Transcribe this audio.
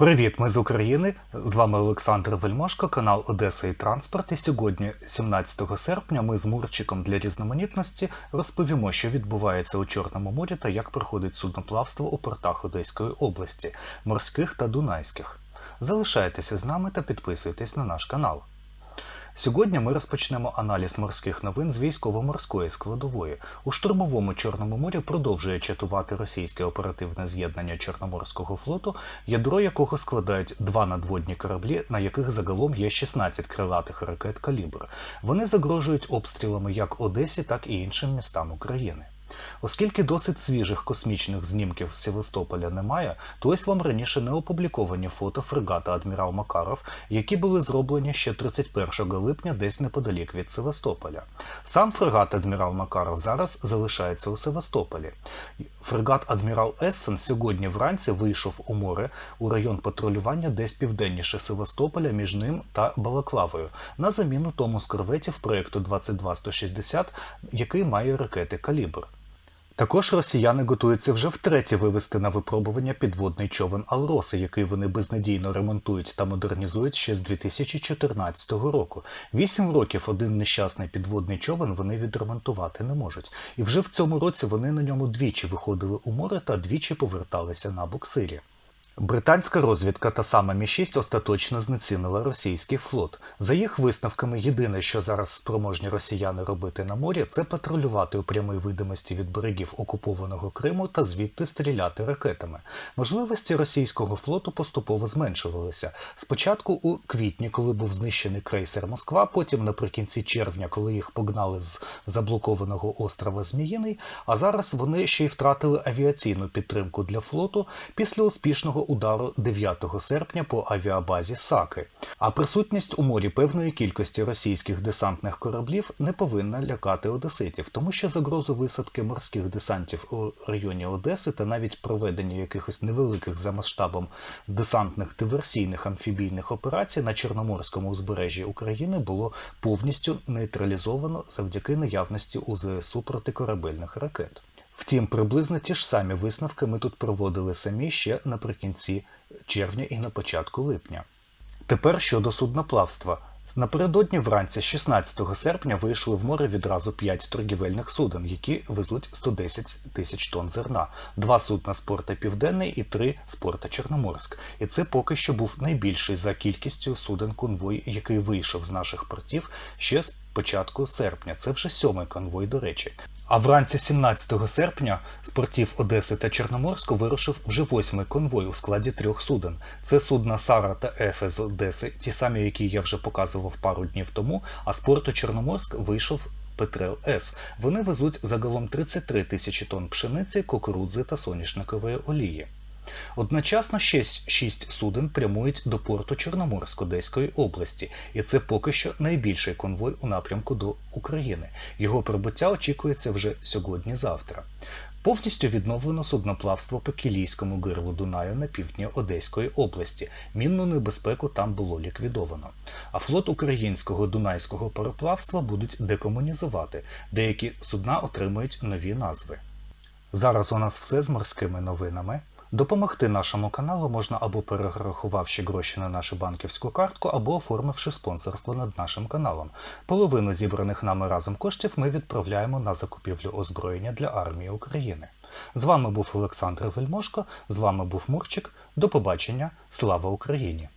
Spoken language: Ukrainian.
Привіт, ми з України. З вами Олександр Вельмошко, канал Одеса і Транспорт. І сьогодні, 17 серпня, ми з Мурчиком для різноманітності розповімо, що відбувається у Чорному морі та як проходить судноплавство у портах Одеської області, морських та дунайських. Залишайтеся з нами та підписуйтесь на наш канал. Сьогодні ми розпочнемо аналіз морських новин з військово-морської складової. У штурмовому Чорному морі продовжує чатувати російське оперативне з'єднання Чорноморського флоту, ядро якого складають два надводні кораблі, на яких загалом є 16 крилатих ракет калібр. Вони загрожують обстрілами як Одесі, так і іншим містам України. Оскільки досить свіжих космічних знімків з Севастополя немає, то ось вам раніше не опубліковані фото фрегата Адмірал Макаров, які були зроблені ще 31 липня десь неподалік від Севастополя. Сам фрегат Адмірал Макаров зараз залишається у Севастополі. Фрегат Адмірал Ессен сьогодні вранці вийшов у море у район патрулювання десь південніше Севастополя між ним та Балаклавою на заміну тому з корветів проєкту 22160, який має ракети Калібр. Також росіяни готуються вже втретє вивести на випробування підводний човен Алроси, який вони безнадійно ремонтують та модернізують ще з 2014 року. Вісім років один нещасний підводний човен вони відремонтувати не можуть. І вже в цьому році вони на ньому двічі виходили у море та двічі поверталися на буксирі. Британська розвідка та сама Мі-6 остаточно знецінила російський флот. За їх висновками, єдине, що зараз спроможні росіяни робити на морі, це патрулювати у прямій видимості від берегів окупованого Криму та звідти стріляти ракетами. Можливості російського флоту поступово зменшувалися. Спочатку у квітні, коли був знищений крейсер Москва, потім наприкінці червня, коли їх погнали з заблокованого острова Зміїний. А зараз вони ще й втратили авіаційну підтримку для флоту після успішного удару 9 серпня по авіабазі Саки. А присутність у морі певної кількості російських десантних кораблів не повинна лякати одеситів, тому що загрозу висадки морських десантів у районі Одеси та навіть проведення якихось невеликих за масштабом десантних диверсійних амфібійних операцій на Чорноморському узбережжі України було повністю нейтралізовано завдяки наявності у ЗСУ протикорабельних ракет. Втім, приблизно ті ж самі висновки ми тут проводили самі ще наприкінці червня і на початку липня. Тепер щодо судноплавства. Напередодні вранці 16 серпня вийшли в море відразу 5 торгівельних суден, які везуть 110 тисяч тонн зерна, два судна з порта Південний і три з порта Чорноморськ. І це поки що був найбільший за кількістю суден конвой, який вийшов з наших портів ще з початку серпня. Це вже сьомий конвой, до речі. А вранці 17 серпня з портів Одеси та Чорноморську вирушив вже восьмий конвой у складі трьох суден. Це судна Сара та Ефе з Одеси, ті самі, які я вже показував пару днів тому. А з порту Чорноморськ вийшов Петрел С. Вони везуть загалом 33 тисячі тонн пшениці, кукурудзи та соняшникової олії. Одночасно ще шість суден прямують до порту Чорноморськ Одеської області, і це поки що найбільший конвой у напрямку до України. Його прибуття очікується вже сьогодні-завтра. Повністю відновлено судноплавство по Кілійському гирлу Дунаю на півдні Одеської області. Мінну небезпеку там було ліквідовано. А флот українського дунайського пароплавства будуть декомунізувати. Деякі судна отримують нові назви. Зараз у нас все з морськими новинами. Допомогти нашому каналу можна або перерахувавши гроші на нашу банківську картку, або оформивши спонсорство над нашим каналом. Половину зібраних нами разом коштів ми відправляємо на закупівлю озброєння для армії України. З вами був Олександр Вельмошко, з вами був Мурчик. До побачення. Слава Україні!